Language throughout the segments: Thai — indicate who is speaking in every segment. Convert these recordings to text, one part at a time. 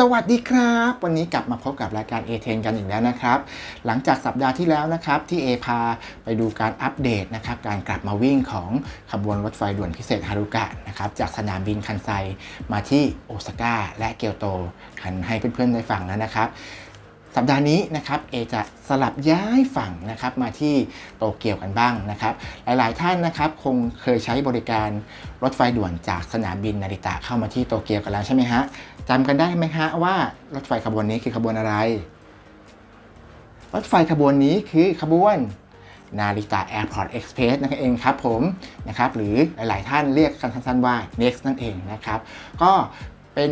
Speaker 1: สวัสดีครับ วันนี้กลับมาพบกับรายการ a อเทนกันอีกแล้วนะครับ หลังจากสัปดาห์ที่แล้วนะครับ ที่ A พาไปดูการอัปเดตนะครับการกลับมาวิ่งของขบวนรถไฟด่วนพิเศษฮารุกะนะครับจากสนามบินคันไซมาที่โอซาก้าและเกียวโตกันให้เพื่อนๆได้ฟังแล้วนะครับ สัปดาห์นี้นะครับเอจะสลับย้ายฝั่งนะครับมาที่โตเกียวกันบ้างนะครับ หลายๆท่านนะครับคงเคยใช้บริการรถไฟด่วนจากสนามบินนาริตะเข้ามาที่โตเกียวกันแล้วใช่ไหมฮะจำกันได้ไหมฮะว่ารถไฟขบวนนี้คือขบวนอะไร รถไฟขบวนนี้คือขบวนนาริตะแอร์พอร์ตเอ็กซ์เพรสนั่นเองครับผมนะครับหรือหลาย ๆ ท่านเรียกกันสั้น ๆ ว่า NEXT นั่นเองนะครับ ก็เป็น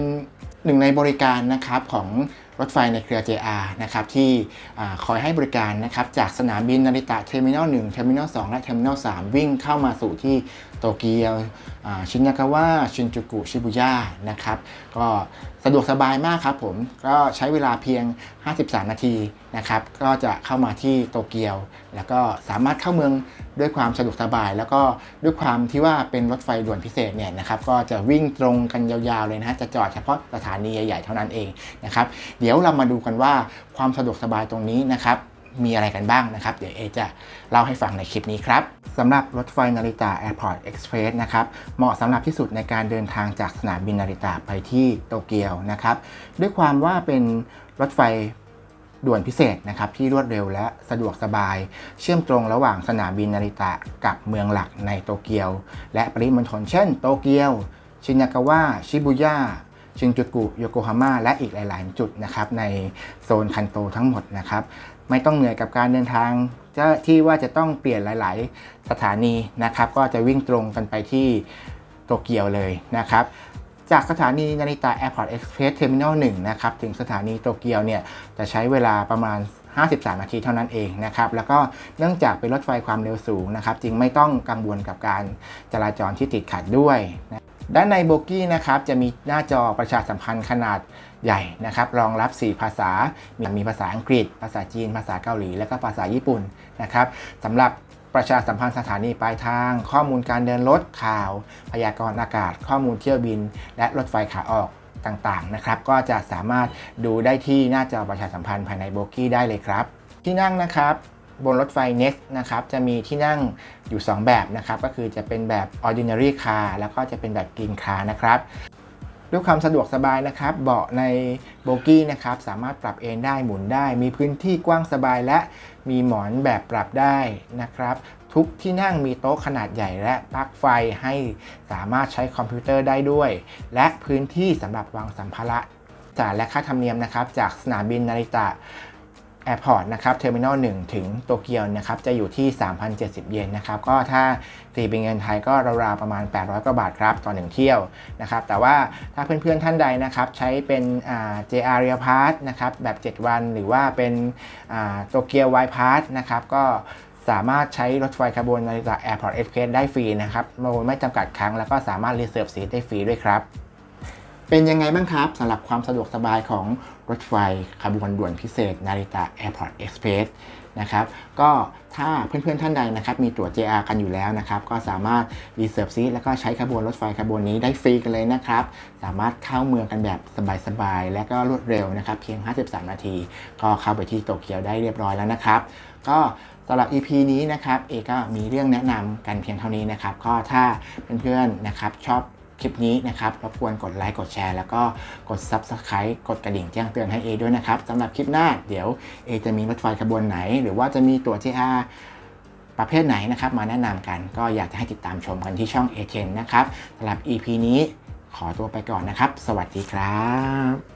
Speaker 1: หนึ่งในบริการนะครับของ รถไฟในเครือ JR นะครับที่อคอยให้บริการนะครับจากสนามบินนาริตะเทอร์มินอล1เทอร์มินอล2และเทอร์มินอล3วิ่งเข้ามาสู่ที่โตเกียวชินากาวะชินจูกุชิบุย่านะครับก็สะดวกสบายมากครับผมก็ใช้เวลาเพียง 53 นาทีนะครับก็จะเข้ามาที่โตเกียว แล้วก็สามารถเข้าเมืองด้วยความสะดวกสบาย แล้วก็ด้วยความที่ว่าเป็นรถไฟด่วนพิเศษเนี่ยนะครับก็จะวิ่งตรงกันยาวๆเลยนะฮะจะจอดเฉพาะสถานีใหญ่ๆเท่านั้นเองนะครับเดี๋ยวเรามาดูกันว่าความสะดวกสบายตรงนี้นะครับ มีอะไรกันบ้างนะครับ เดี๋ยวเอจะเล่าให้ฟังในคลิปนี้ครับสำหรับรถไฟนาริตะ Airport Express นะครับเหมาะสำหรับที่สุดในการเดินทางจากสนามบินนาริตะไปที่โตเกียวนะครับด้วยความว่าเป็นรถไฟด่วนพิเศษนะครับที่รวดเร็วและสะดวกสบาย เชื่อมตรงระหว่างสนามบินนาริตะกับเมืองหลักในโตเกียว และปริมณฑลเช่น โตเกียว ชินากาวะชิบุย่า ชินจูกุโยโกฮาม่าและอีกหลาย ๆ จุดนะครับในโซนคันโตทั้งหมดนะครับ ไม่ต้องเหนื่อยกับการเดินทางจะที่ว่าจะต้องเปลี่ยนหลาย ๆ สถานีนะครับ ก็จะวิ่งตรงกันไปที่โตเกียวเลยนะครับจากสถานีนาริตะ Airport Express Terminal 1นะครับถึงสถานีโตเกียวเนี่ยจะใช้เวลาประมาณ 53 นาทีเท่านั้นเองนะครับแล้วก็เนื่องจากเป็นรถไฟความเร็วสูงนะครับ จึงไม่ต้องกังวลกับการจราจรที่ติดขัดด้วยนะ ด้านในโบกี้นะครับจะมีหน้าจอประชาสัมพันธ์ขนาดใหญ่นะครับรองรับ 4 ภาษา มีภาษาอังกฤษ ภาษาจีน ภาษาเกาหลี และก็ภาษาญี่ปุ่นนะครับสำหรับประชาสัมพันธ์สถานีปลายทาง ข้อมูลการเดินรถข่าว พยากรณ์อากาศ ข้อมูลเที่ยวบิน และรถไฟขาออกต่างๆนะครับ ก็จะสามารถดูได้ที่หน้าจอประชาสัมพันธ์ภายในโบกี้ได้เลยครับ ที่นั่งนะครับ บนรถไฟ Next นะครับจะมีที่นั่งอยู่ 2 แบบนะครับ ก็คือจะเป็นแบบ ordinary car แล้วก็จะเป็นแบบ green car นะครับด้วยความสะดวกสบายนะครับ เบาะในโบกี้นะครับ สามารถปรับเอนได้หมุนได้ มีพื้นที่กว้างสบายและมีหมอนแบบปรับได้นะครับ ทุกที่นั่งมีโต๊ะขนาดใหญ่และปลั๊กไฟให้สามารถใช้คอมพิวเตอร์ได้ด้วย และพื้นที่สำหรับวางสัมภาระจ่ายและค่าธรรมเนียมนะครับ จากสนามบินนาริตะ แอร์พอร์ตนะครับเทอร์มินอล1ถึงโตเกียวนะครับจะอยู่ที่ 3,070 เยนนะครับก็ถ้าตีเป็นเงินไทยก็ราวๆประมาณ 800กว่าบาทครับต่อ1เที่ยวนะครับแต่ว่าถ้าเพื่อนๆท่านใดนะครับใช้เป็นอ่า JR Rail Pass นะครับแบบ 7 วัน หรือว่าเป็นโตเกียวไวพาสนะครับก็สามารถใช้รถไฟขบวนนาฬิกา Airport Express ได้ฟรีนะครับโดยไม่จำกัดครั้ง แล้วก็สามารถรีเซิร์ฟซีทได้ฟรีด้วยครับ เป็นยังไงบ้างครับสำหรับความสะดวกสบายของรถไฟขบวนด่วนพิเศษ นาริตะ Airport Express นะครับก็ถ้าเพื่อนๆท่านใดนะครับมีตั๋ว JR กันอยู่แล้วนะครับ ก็สามารถรีเซิร์ฟซีแล้วก็ใช้ขบวนรถไฟขบวนนี้ได้ฟรีกันเลยนะครับ สามารถเข้าเมืองกันแบบสบายๆ และก็รวดเร็วนะครับ เพียง 53 นาที ก็เข้าไปที่โตเกียวได้เรียบร้อยแล้วนะครับ ก็สำหรับ EP นี้นะครับ เอก็มีเรื่องแนะนำกันเพียงเท่านี้นะครับ ก็ถ้าเพื่อนๆนะครับชอบ คลิปนี้นะครับรบกวนกดไลค์กดแชร์ แล้วก็กด Subscribe กดกระดิ่งแจ้งเตือนให้เอด้วยนะครับสำหรับคลิปหน้าเดี๋ยวเอจะมีรถไฟขบวนไหน หรือว่าจะมีตั๋ว JR ประเภทไหนนะครับมาแนะนำกันก็อยากจะให้ติดตามชมกันที่ช่อง A10 นะครับสำหรับ EP นี้ขอตัวไปก่อนนะครับ สวัสดีครับ